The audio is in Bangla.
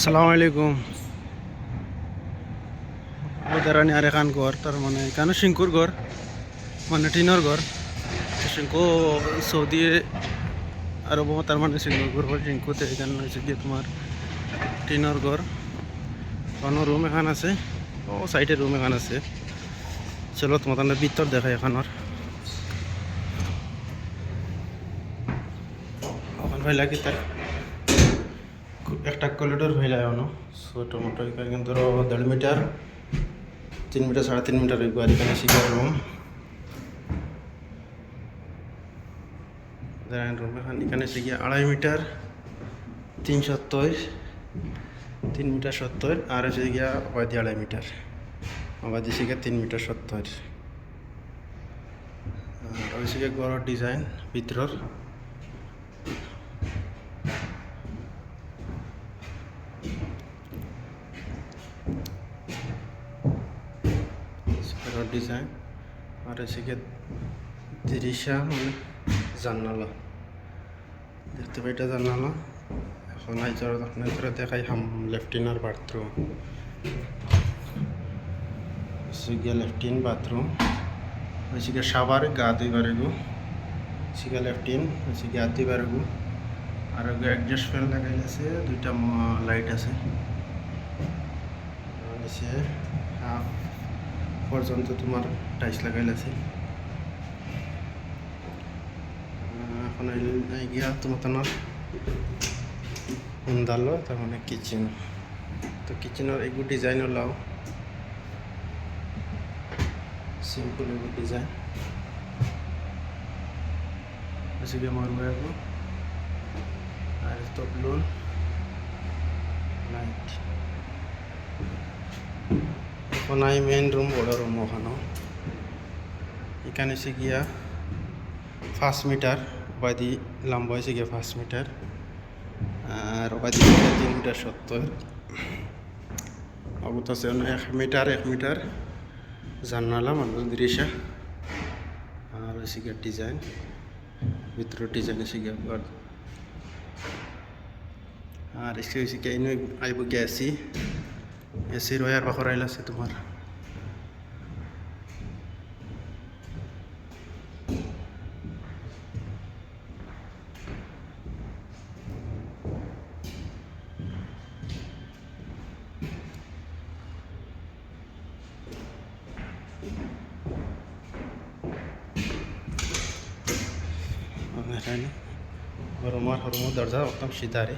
আসসালামু আলাইকুম। ওদারানি আর এখান ঘর, তার মানে এখানে সিংকুর ঘর মানে টিনের ঘর। সিংকু সৌদি আরব তার মানে সিঙ্গুর ঘর সিংকুতে এখানে হয়েছে গিয়ে তোমার টিনের ঘর। কোনো রুম এখান আছে? ও সাইডে রুম এখান আছে। চলো তোমাদের ভিতর দেখাই এখানোর ওখান ভাই লাগে তার। একটা করিডোর হয়ে যায় অনো ছোটো মোটো এখানে ধরো দেড় মিটার তিন মিটার সাড়ে তিন মিটার হইব আর এখানে শিকার রুম রুম এখানে এখানে শিখি আড়াই মিটার তিন সত্তর, তিন মিটার সত্তর, আর হচ্ছে গিয়া অবাধি আড়াই মিটার অবাধি শিখে তিন মিটার সত্তর। আর হচ্ছে গিয়ে গড়ের ডিজাইন ভিতরের স্কোয়ার ডিজাইন আর এসে তিরিশা মানে জানালা। দেখতে পাই এটা জানালা। এখন আইজার আপনাদের দেখাই হাম লেফটিনার বাথরুম। গিয়া লেফটিন বাথরুম। হয়েছে গিয়ে সাবার গা দুইবার গো সিগা লেফটিন হয়েছে গিয়ে হাত দুইবার গো আর অ্যাডজাস্ট ফ্যান লাগাই আছে, দুইটা লাইট আছে। হাফ পর্যন্ত তোমার টাইস লাগাইল আছে। এখন গিয়া তোমার তোমার উন্দালো তার মানে কিচেন তো কিচেনের এইগুলো ডিজাইন লাও। সিম্পল এগুলো ডিজাইন হচ্ছে গিয়ে মারবো এগুলো আর তো ব্লুন লাইট আই মেইন রুম বড় রুম ওখানো এখানে এসে গিয়া পাঁচ মিটার বাদি লম্বা হয়েছে গিয়া পাঁচ মিটার আর বাদি তিন মিটার সত্তর। অবত আছে এক মিটার এক মিটার জানালা মানুষ দৃশ্যা। আর হয়েছে গিয়া ডিজাইন ভিতরের ডিজাইন এসে গিয়া আর এসে হয়েছে গিয়া আইব গিয়া এসির ওয়ার বাখর আইল আছে তোমার হরমার হরমার দরজা একদম সিধারে